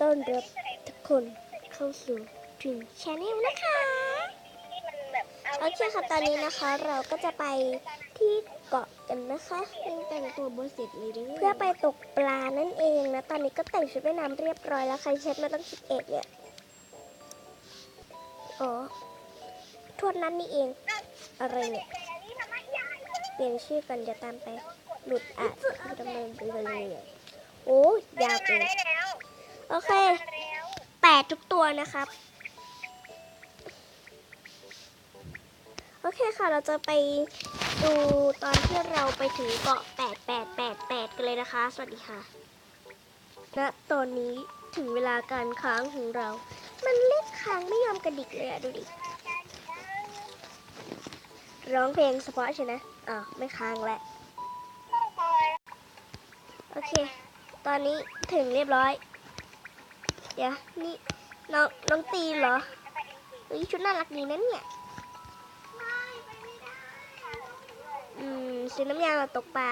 ต้อนรับทุกคนเข้าสู่ถึงชาแนลนะคะโอเคค่ะตอนนี้นะคะ เราก็จะไปที่เกาะกันนะคะยังแต่งตัวบนเสร็จเลยด้วยเพื่อไปตกปลานั่นเองนะ ตอนนี้ก็แต่งชุดว่ายน้ำเรียบร้อยแล้วใครเช็ดมาตั้งสิบเอ็ดเนี่ยอ๋อโทษนั้นนี่เอง อะไรเนี่ยเปลี่ยนชื่อกันเดี๋ยวตามไป หลุดอะดำเนินไปเลยเนี่ยโอ้ยยาวเกิน โอเคแปดทุกตัวนะครับ โอเคค่ะเราจะไปดูตอนที่เราไปถึงเกาะ8888กันเลยนะคะ สวัสดีค่ะณตอนนี้ถึงเวลาการค้างของเรา มันเล็กค้างไม่ยอมกระดิกเลยอะดูดิ ร้องเพลงเฉพาะใช่ไหมอ่าวไม่ค้างแล้วโอเค ตอนนี้ถึงเรียบร้อย เดี๋ยวนี่น้องน้องตีเหรอเฮ้ยชุดน่ารักดีนะเนี่ยอืมซื้อน้ำยามาตกปลา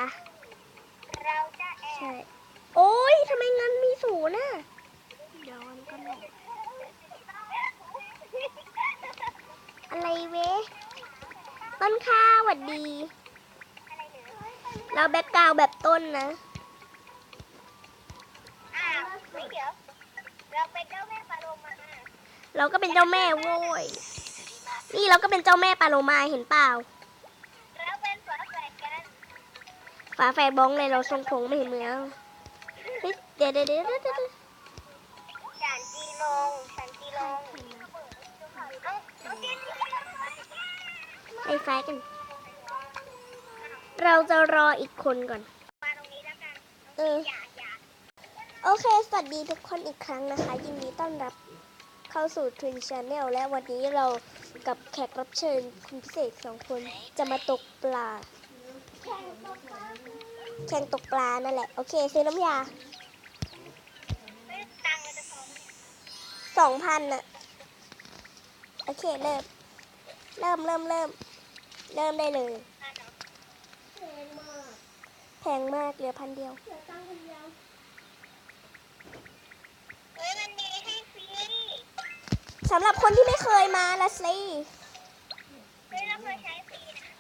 ใช่โอ้ยทำไมเงินมีศูนย์น่ะเดี๋ยวมันก็หมดอะไรเว้ต้นข้าวหวัดดี เราแบ็กกราวแบบต้นนะ เราก็เป็นเจ้าแม่โว้ย นี่เราก็เป็นเจ้าแม่ปลาโลมาเห็นเปล่า เราเป็นฝาแฝดกัน ฝาแฝดบ้องเลยเราทรงโคงไม่เห็นเหมืองเดี๋ยวเดี๋ยวเดี๋ยวเดี๋ยวเดี๋ยวฉันจีลงฉันจีลงไอ้ไฟกัน เราจะรออีกคนก่อนมาตรงนี้แล้วกันเออ โอเค สวัสดีทุกคนอีกครั้งนะคะ ยินดีต้อนรับเข้าสู่ Twin Channel และวันนี้เรากับแขกรับเชิญคุณพิเศษสองคนจะมาตกปลา แข่งตกปลานั่นแหละ โอเค ซื้อน้ำยาไม่ตังค์เราจะพอไหมสองพันน่ะโอเค เริ่ม เริ่มเริ่มเริ่ม เริ่มได้เลยอะเนาะแพงมากเหลือพันเดียว เฮ้ยมันมีให้ฟรี สำหรับคนที่ไม่เคยมาละสิเฮ้ยเราเคยใช้ฟรีนะ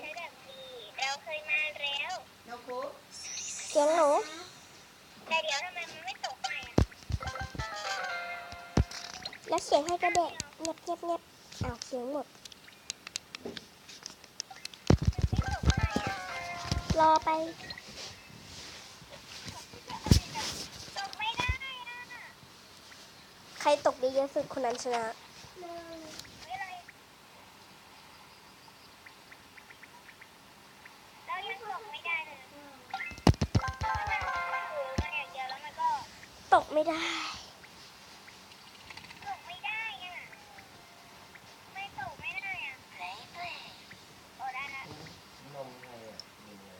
ใช้แบบฟรีเราเคยมาแล้วเสียงหนูแต่เดี๋ยวทำไมมันไม่ตกใหม่อะแล้วเสียงให้กระเดะเงียบเงียบเงียบอ้าวเสียงหมดไม่ตกใหม่อะรอไป ตกไม่ได้อะ ใครตกได้เยอะสุดคนนั้นชนะตกไม่ได้ ตกไม่ได้อะ ไม่ตกไม่ได้อะเฮ้ยเฮ้ยโอ้ได้ละนมใครอะมีไหม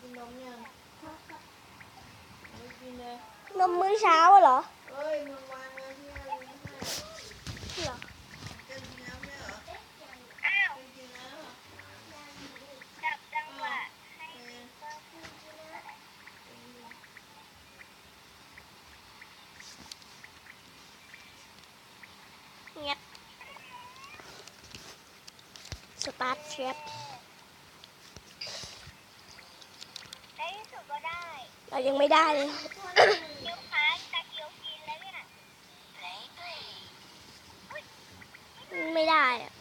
กินนมยังไม่กินเลย นมมื้อเช้าอะเหรอเอ้ยมึงวางไว้ที่อะไรไม่ให้เหรอจะกินน้ำไหมเหรออ้าวจะกินน้ำเหรอจับจังหวะให้เออก็คืออะไรเงียบสตาร์ทเทรปในที่สุดก็ได้ เรายังไม่ได้เลย วได้แล้ว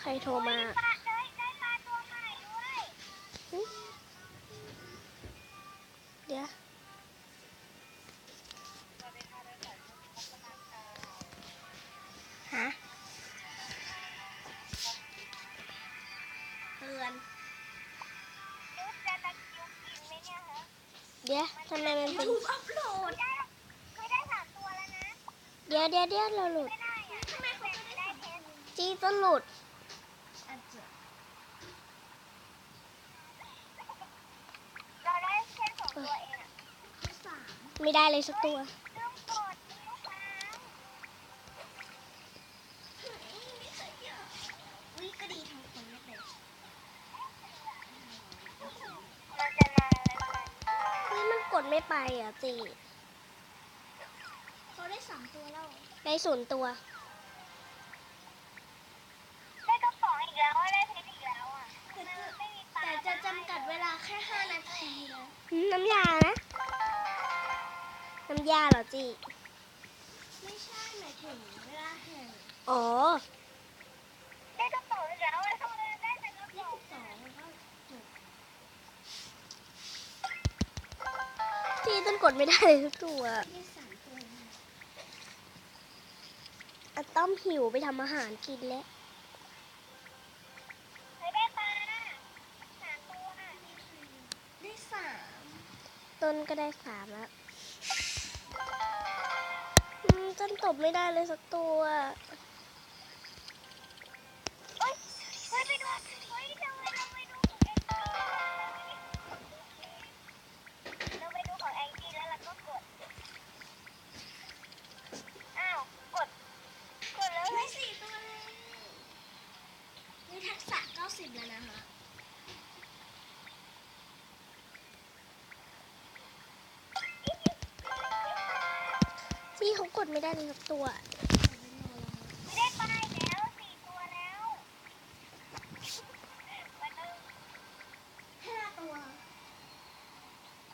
ใครโทรมาปลาได้ได้ปลาตัวใหม่ด้วยเดี๋ยว เดี๋ยวเดี๋ยวเดี๋ยวเราหลุดจีจะหลุดไม่ได้เลยสักตัวมันกดไม่ไปอะจี เขาได้สามตัวแล้ว ได้ศูนย์ตัว ได้กระป๋องอีกแล้วอะได้เพชรอีกแล้วอะแต่จะไม่มีปลาแต่จะจำกัดเวลาแค่ห้านาทีนะน้ำยานะ น้ำยาเหรอจีไม่ใช่หมายถึงเวลาแข่งอ๋อ ได้กระป๋องอีกแล้วอะทำไมได้แต่กระป๋ยี่องสิบสองแล้วก็จบจีต้นกดไม่ได้เลยสักตัวได้สามตัวนะ อะ ต้อมหิวไปทำอาหารกินแล้วเฮ้ยได้ปลาสามตัวอะได้สามต้นก็ได้สามแล้วอืมต้นตบไม่ได้เลยสักตัว สิบแล้วนะคะจีเขากดไม่ได้เลยสักตัวได้ปลาอีกแล้วสี่ตัวแล้วมาดูห้าตัว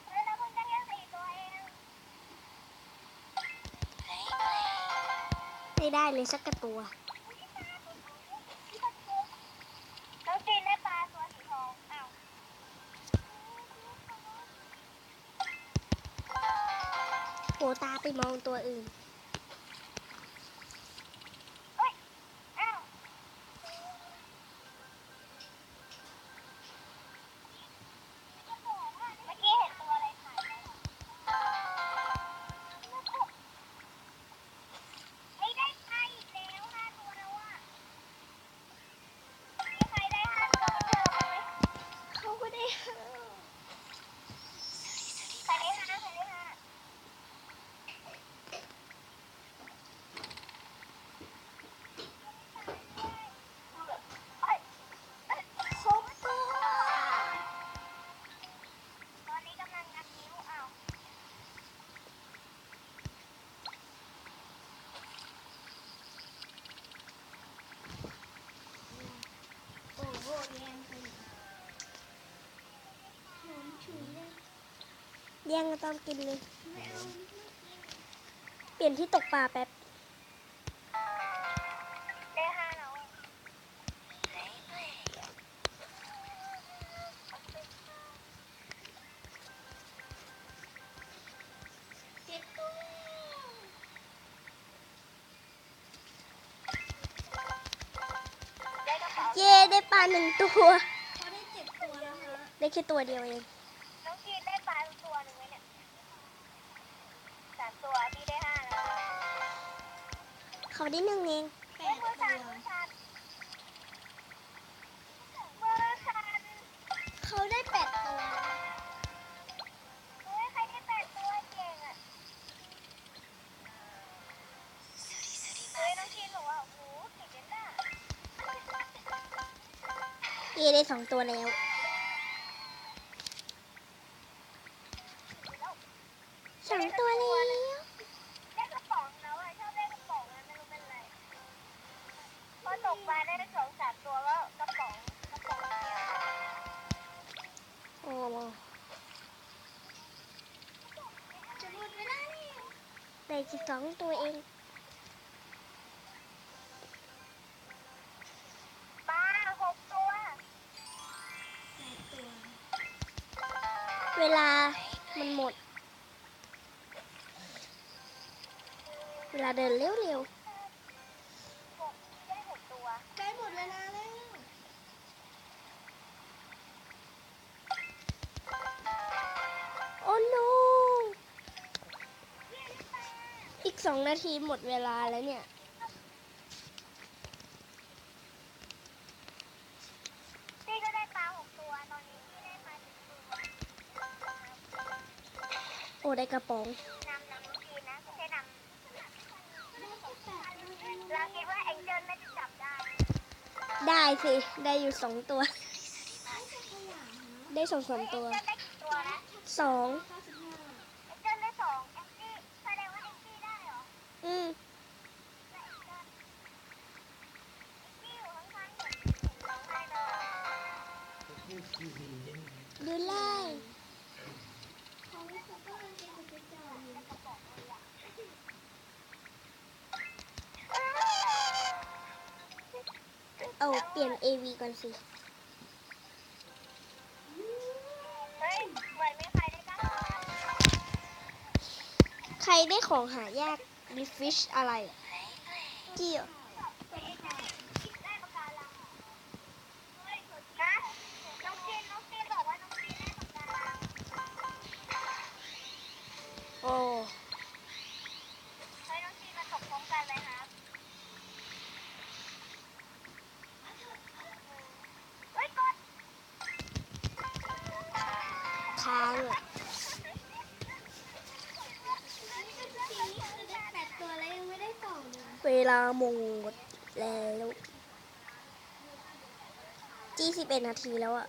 เฮ้ยเราเพิ่งได้แค่สี่ตัวเองไม่ได้เลยสักกระตัว ตาไปมองตัวอื่น แย่งกันตามกินเลยไม่เอาเปลี่ยนที่ตกปลาแป๊บได้ห้าแล้วเจ็ดตัวได้กระเป๋าเย่ได้ปลาหนึ่งตัวเขาได้เจ็ดตัวแล้วฮะได้แค่ตัวเดียวเองน้องจีนได้ปลาตัวหนึ่งไหมเนี่ยสาม ตัวพี่ได้ห้าแล้วเขาได้หนึ่งเองแปเฮ้ยดมือตัสั่นวมือสั่นมือสั่นเขาได้แปดตัวเฮ้ยใครได้แปดตัวเก่งอะเฮ้ยน้องจีนบอกว่าโอ้โหเก่งจังน่ะเย่ได้สองตัวแล้ว ได้สิบสองตัวเองปลาหกตัวเวลามันหมด เวลาเดินเร็วๆ สองนาทีหมดเวลาแล้วเนี่ย พี่ก็ได้ปลาหกตัว ตอนนี้พี่ได้ปลาสิบตัวโอ้อ้ได้กระป๋อง นำนำน้องจีนนะไม่ใช่นำเราคิดว่าแองเจิลน่าจะจับได้ ได้สิ ได้อยู่สองตัว ได้สองสามตัว แองเจิลได้กี่ตัวนะสอง แองเจิลได้สองแองจี้แสดงว่าแองจี้ได้เหร ออืมและแองเจิลแองจี้อยู่ข้างๆผมร้องไห้เลยดูไล่เอาเปลี่ยน AV ก่อนสิเฮ้ยเหมือนมีใครได้กล้าใครได้ของหายาก ดิฟิชอะไรจี้เหรอได้ปากกาลังเฮ้ยนะน้องจีนน้องจีนบอกว่าน้องจีนได้ปางโอ้เฮ้ยน้องเลยครับเฮ้ยกด ค้างอะ ได้แปดตัวแล้วยังไม่ได้สอง เลยเวลาหมดแล้วจี้สิบเอ็ดนาทีแล้วอะ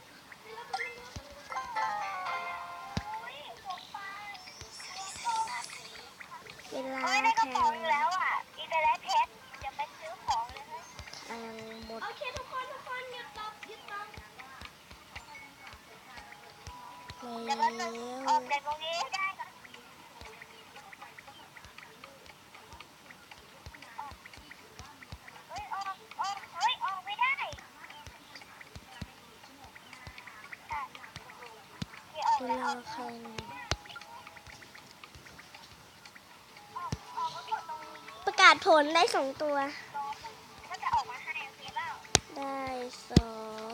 เวลาเฮ้ยได้กระแข่เป๋างอีกแล้วอะอีกแต่ได้เพชรจะไปซื้อของเลยเฮ้ยกำลังหมด ครประกาศผลได้สองตัว ได้สอง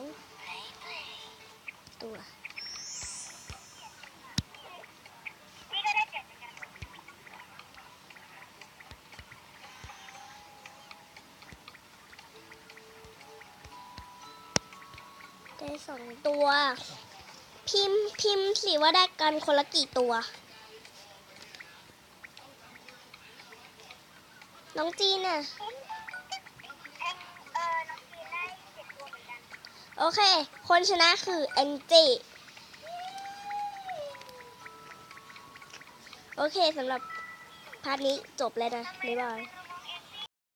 ตัว ได้สองตัว พิมพ์พิมพ์สิว่าได้กันคนละกี่ตัว น้องจีนน่ะโอเค คนชนะคือแองจี้โอเคสำหรับพาร์ทนี้จบแล้วนะบ๊ายบาย